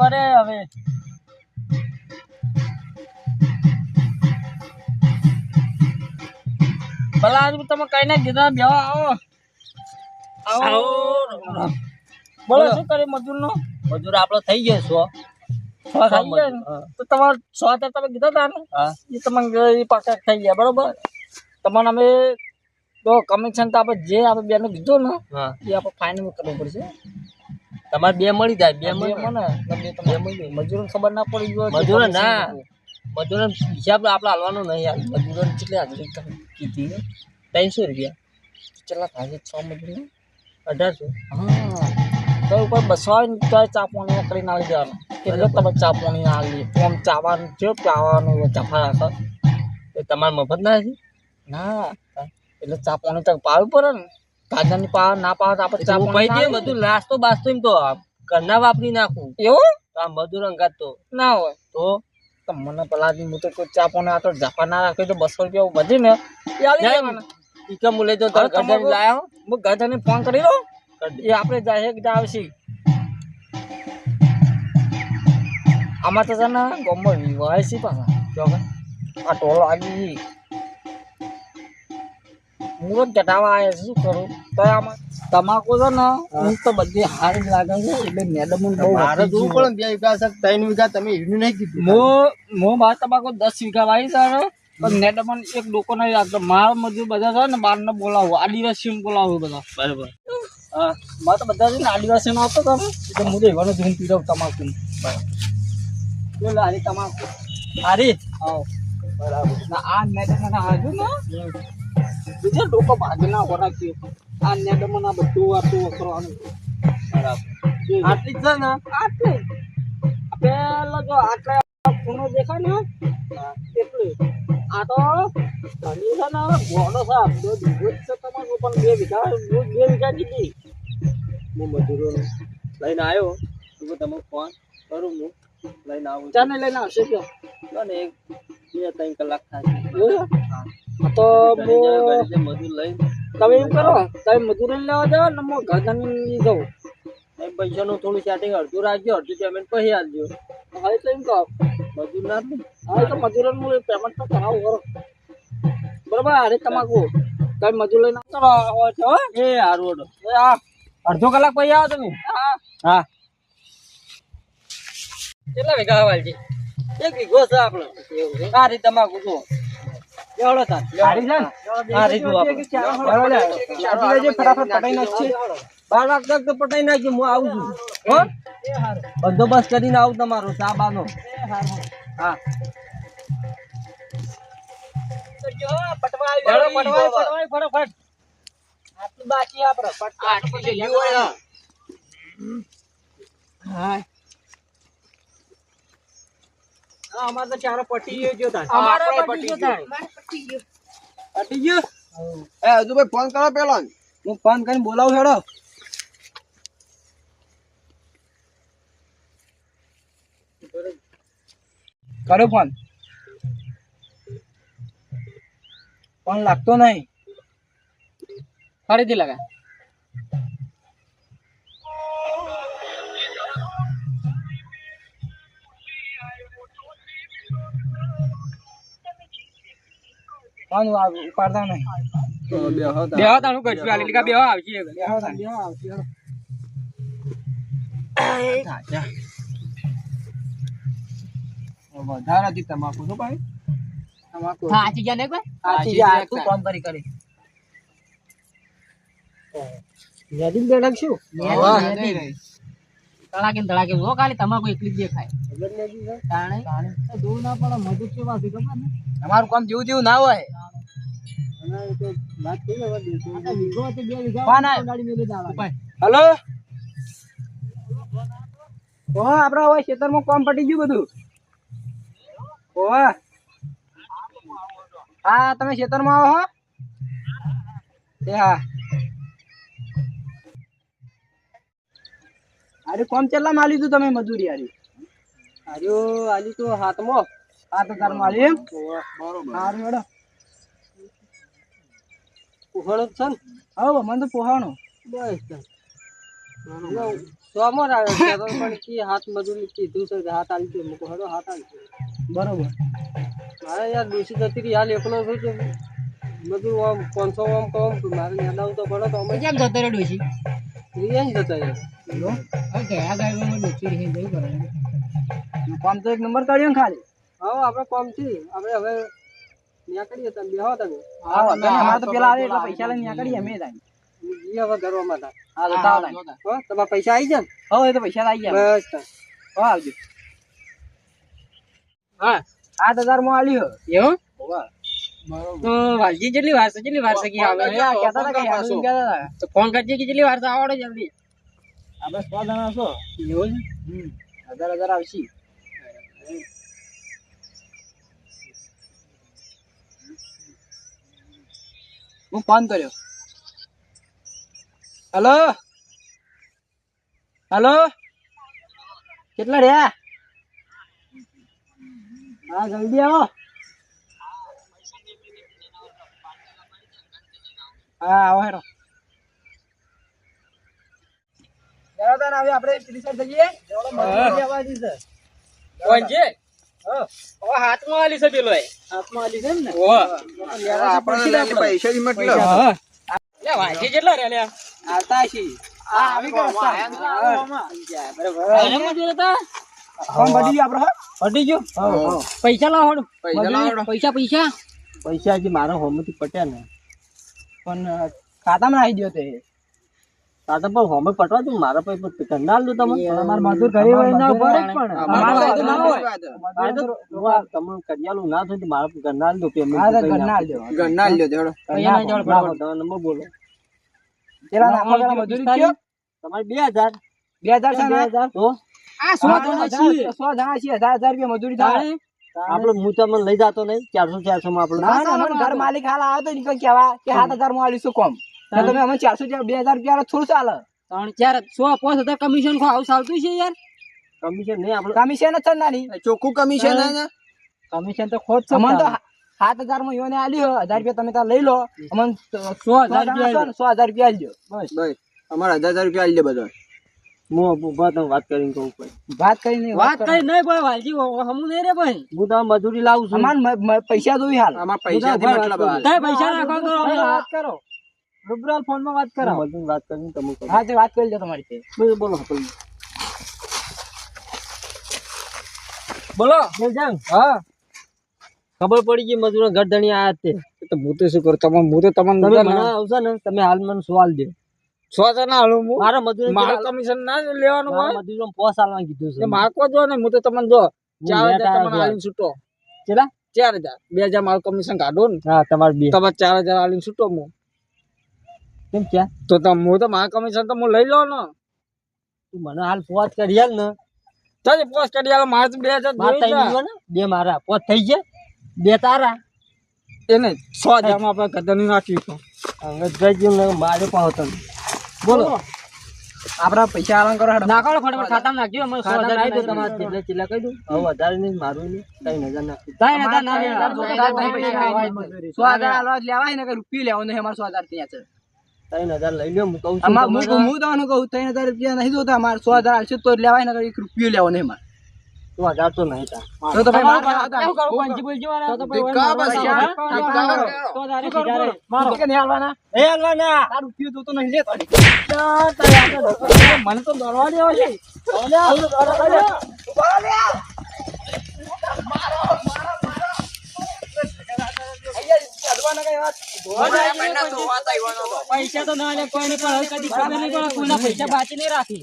વરે હવે. ભલા આજ તમે કઈ ના કીધા બે આવો. આવો. બોલો શું કરે મજૂર નો મજૂર આપણો થઈ ગયો. તો તમારે સો હજાર તમે કીધા હતા ને? એ તમને થઈ ગયા બરોબર? તમારે અમે તો કમિશન તો આપણે જે આપણે બેને કીધું ને એ આપણે ફાઇનલ કરવું પડશે. તમારે બે મળી જાય બે મળી મને મજૂરોને ખબર ના પડી હોય મજૂર મજૂરો ના. મજૂર હિસાબ આપણે હાલવાનો નહીં હાલ મજૂર કેટલી હાજરી કીધી ત્રણસો રૂપિયા. કેટલા થાય છ મજૂર? અઢારસો. હા. તો ઉપર બસો આવે ને તો ચા પાણી કરીને આવી જવાનું. એટલે તમે ચા પાણી આવી આમ ચાવાનું? છે ચાવાનું ચફા રાખો. એ તમારે મફત ના છે ના. એટલે ચા પાણી તો પાવું પડે ને. તાજાની પાવર ના પાવર આપણે ચા દઈએ ના બધું નાસ્તો બાસ્તો એમ તો ઘરના વાપરી નાખું. એવું? આ મજૂર અંગાત તો. ના હોય. તો? મને પેલા હું તો કોઈ ચા પાણી આ તો ઝાપા ના રાખે તો બસો રૂપિયા વધી ને ઈકમ હું લઈ જાઉં તારે લાયા હું? ગાધાને ફોન કરી દઉં એ આપણે જાય કે આવશે. આમાં તો છે ને ગમો વિવાહ છે પાછા. આ ટોલ આવી હું જ ઘટાવા આવ્યા છું શું કરું? તો આમાં તમાકુ છે ને હું. તો બધી હારી લાગે છે એટલે મેડમ બહુ મારે જોવું પણ પડે બે વીઘા છે ત્રણ વીઘા તમે એનું નહીં કીધું. હું હું બાર તમાકુ દસ વીઘા વાવી તારે પણ મેડમ એક ડોકો નહીં રાખતો મારા મજૂર બધા છે ને બાર ને બોલાવું આદિવાસી બોલાવું બધા. બરાબર. હા મારે તો બધા છે ને આદિવાસી નો આવતો તમે એટલે હું ધૂમ પીરવ તમાકુ બરાબર. લે હારી તમાકુ. હારી હા. બરાબર આ મેડમ હાજુ ને. બીજા લોકો ભાગના ના વરાક્યું આ મેડમ ના બધું આટલું વખરવાનું. બરાબર. આટલી જ છે ને? આટલી. પેલા જો આટલા ખૂનો દેખાય ને એટલું આ તો છે ને ઘોડો છે બધો દીધો છે તમારું પણ બે વીઘા બે વીઘા દીધી હું મજૂરો લઈને આવ્યો. તું તમે ફોન કરું હું લઈને આવું. ચાને લઈને આવશે કયો ને એક બે ત્રણ કલાક થાય તો તમે એમ કરો તમે મજૂરી લેવા જાઓ ને હું જાઉં. એ પૈસાનું થોડું સેટિંગ અડધું રાખજો અડધું પેમેન્ટ પછી આપજો. હવે તો એમ કહો. મજૂર ના હવે તો મજૂરોનું પેમેન્ટ તો કરાવું કરો બરાબર અરે તમાકુ. તમે મજૂર લઈને રહો છો હો? એ હા. અડધો કલાક પછી આવો તમે? હા. હા. કેટલા વીઘા વાલજી એક વીઘો છે આપણો. આ રીતે તમાકુ જુઓ. એવડો તાર. હારી આપણે. ફટાફટ પટાઈ નાખશે. બાર વાગતા તો પટાઈ નાખજો હું આવું છું. હો? બંદોબસ્ત કરીને આવું તમારો ચા બાનો. હા. ફટાફટ આટલું બાકી જે. હા. અમારે તો ચારો પટી ગયો. અમારે પટી ગયો પટી ગયો. એ હજુ ભાઈ ફોન કરો પેલો. હું ફોન કરીને બોલાવું હેડો. કરો ફોન ફોન લાગતો નહીં. ફરીથી લગા ફોન ઉપાડતા નહીં. બેહો તારું કરશું આલી લીકા બેહો આવશે? બેહો તાન. વધારે હતી તમાકુ તો ભાઈ? તમાકુ. સાચી ગયા ને કોઈ તું કામ કરી. કરી યાદી તળાકે તળાકે હો ખાલી તમાકુ એકલી દેખાય. તાણે? દૂર ના પડે મજૂર કેવા છે ખબર ને? તમારું કામ જેવું જેવું ના હોય. હલો? ઓહો આપડા હવે ખેતરમાં કામ પટી ગયું બધું. ઓહો. હા તમે ખેતરમાં આવો હો. એ હા. અરે કોમ કેટલા માં લીધું તમે મજૂરી આરી આર્યો આલી તો હાથમાં. હાથ હજારમાં આલી એમ સારું હેડો. પોહાણો છે ને? હા મને તો પોહાણો. બસ સોમવાર આવ્યો છે તો પણ કી હાથ મજૂરી કીધું છે કે હાથ ગયો મૂકો હેડો હાથ બરોબર. મારે યાર ડોસી જતી રહી હાલ એકલો છું કે બધું આમ પાંચસો આમ કહું મારે નેદાવું તો પડે તો અમે કેમ જતો રહ્યો જતા હા ગયા ગાયમાં ડોશી રહી જવું પડે કામ તો એક નંબર કાઢ્યો ખાલી. હા આપણે કોમથી આપણે હવે નીકળીએ તમે. બેહો તમે. હા અમારે તો પેલા આવે એટલે પૈસા લઈને નીકળીએ અમે જાય હવે ઘરવા માટે હા તો તાવ તમારા પૈસા આવી જાય હવે એ તો પૈસા આવી ને ગયા બસ તાર. હો આવજો. હા. આઠ હજારમાં આલ્યો. એવું? તો વાલજી કેટલી વાર કેટલી વાર છે આવે? હતા કે હેડું કહેતા હતા? તો ફોન કરજે કેટલી વાર આવડે જલ્દી. આપણે સો જણા છો? એવું છે? હજાર હજાર આવશે. હું ફોન કર્યો. હલો? હલો? કેટલા રહ્યા? હા જલ્દી આવો. હા આવો હેરો બરાબર આવે આપણે પેલી સાઈડ જઈએ. કોણ છે. ઓ હાથમાં આલી છે પેલો એ. હાથમાં આલી છે ને? ઓ પૈસા ની મતલબ હા. લે વાંચી કેટલા રે લે આવતા છી આ આવી ગયો બરાબર કોણ બડી ગયો? આપણો બડી ગયો પૈસા લાવો પૈસા લાવો. પૈસા પૈસા. પૈસા જે મારા હોમથી પટ્યા ને. પણ ખાતામાં આવી ગયો તે. તાતા પણ હોમે પટવા દઉં મારા પાસે કંડાલ દો તમે. અમાર મજૂર ઘરે હોય ના રહે પણ. અમારે તો ના હોય. આ તો જોવા તમે કરિયાલું ના થાય તો મારા કંડાલ દો પેમેન્ટ હા કંડાલ દો કંડાલ દો દેડો અહીંયા ના જોડ તમે નંબર બોલો. પેલા નાખો પેલા મજૂરી કયો તમારે બે હજાર. બે હજાર છે 2000 તો? આ સો જણા છીએ સો જણા છીએ હજાર હજાર રૂપિયા મજૂરી થાય. આપડે હું તમને લઈ જતો નહીં ચારસો ચારસો માં આપડે ના ના અમને ઘર માલિક હાલ આવે તો નીકળ કેવા કે સાત હજારમાં આવીશું કોમ. તમે અમે ચારસો બે હજાર રૂપિયા થોડું ચાલે ત્રણ ચાર સો પાંચ હજાર કમિશન ખો આવું ચાલતું છે યાર કમિશન નહીં આપણે કમિશન જ નાની ચોખ્ખું કમિશન કમિશન તો ખોટ છે અમને તો સાત હજારમાં યોને આલી હજાર રૂપિયા તમે ત્યાં લઈ લો અમને સો હજાર રૂપિયા સો હજાર રૂપિયા આલજો બસ બસ અમારે હજાર હજાર રૂપિયા આલી દે બધો વાત કરીને કહું વાત કરી વાત કરી નહીં ભાઈ વાલજી હમું નહીં રે ભાઈ હું તમે મજૂરી લાવું છું પૈસા જોઈ હાલ પૈસા પૈસા નાખો વાત કરો રૂબરાલ ફોનમાં વાત કરો મજૂરી વાત કરીને તમે હા તે વાત કરી લો તમારી બોલો બોલો બોલો. જંગ હા. ખબર પડી ગઈ મજૂરો ઘર ધણી આયા તે તો હું તો શું કરું? તમે હું તો તમને તમે મને આવશે ને તમે હાલ મને સવાલ દે. સો ના હાલું હું. મારા મજૂર મારું કમિશન ના લેવાનું મારા મજૂરો પોસ હાલવા કીધું છે. માકો જો ને હું તો તમને જો ચાર હજાર તમને હાલીને છૂટો. કેટલા ચાર હજાર. બે હજાર મારું કમિશન કાઢો ને. હા તમારે બે. તમે ચાર હજાર હાલીને છૂટો હું. કેમ કે? તો તમે હું તો મારા કમિશન તો હું લઈ લો ને. તું મને હાલ પોસ કરી ને. તો જ પોસ્ટ કરી આલો મારે તો બે હજાર ને. બે મારા પોસ થઈ ગયા. બે તારા. એને છ હજારમાં આપણે ગદન નાખ્યું તો હવે જઈ ગયું ને મારે પણ તમે બોલો. આપડા પૈસા આરામ કરો નાખો ફટાફટ ખાતા નાખજો. અમે ખાતા નાખી દો તમારે ચીલે ચીલા કહી દઉં. હવે વધારે નહીં મારું નહીં. ત્રણ હજાર નાખી ત્રણ હજાર ના. સો હજાર લેવાય. ને રૂપિયો લેવો નહીં અમારે સો હજાર ત્યાં છે. ત્રણ હજાર લઈ લો હું કહું છું હું તમને કહું ત્રણ હજાર રૂપિયા નહીં જોતા મારે સો હજાર આલશે તો લેવાય ને એક રૂપિયો લેવો નહીં મારે. તું હજાર તો નહીં તાર. તો તો ભાઈ મારા બોલજો તો મારા મારો. કરો. તો તારે ખીજારે. મારો. કે નહીં એ હાલવાના. તાર રૂપિયો જોતો નહીં લે મને તો દોડવા દેવા છે. પૈસા તો ના કોઈ પણ કદી ખબર નહીં પડે કોઈના પૈસા બાકી નહીં રાખી.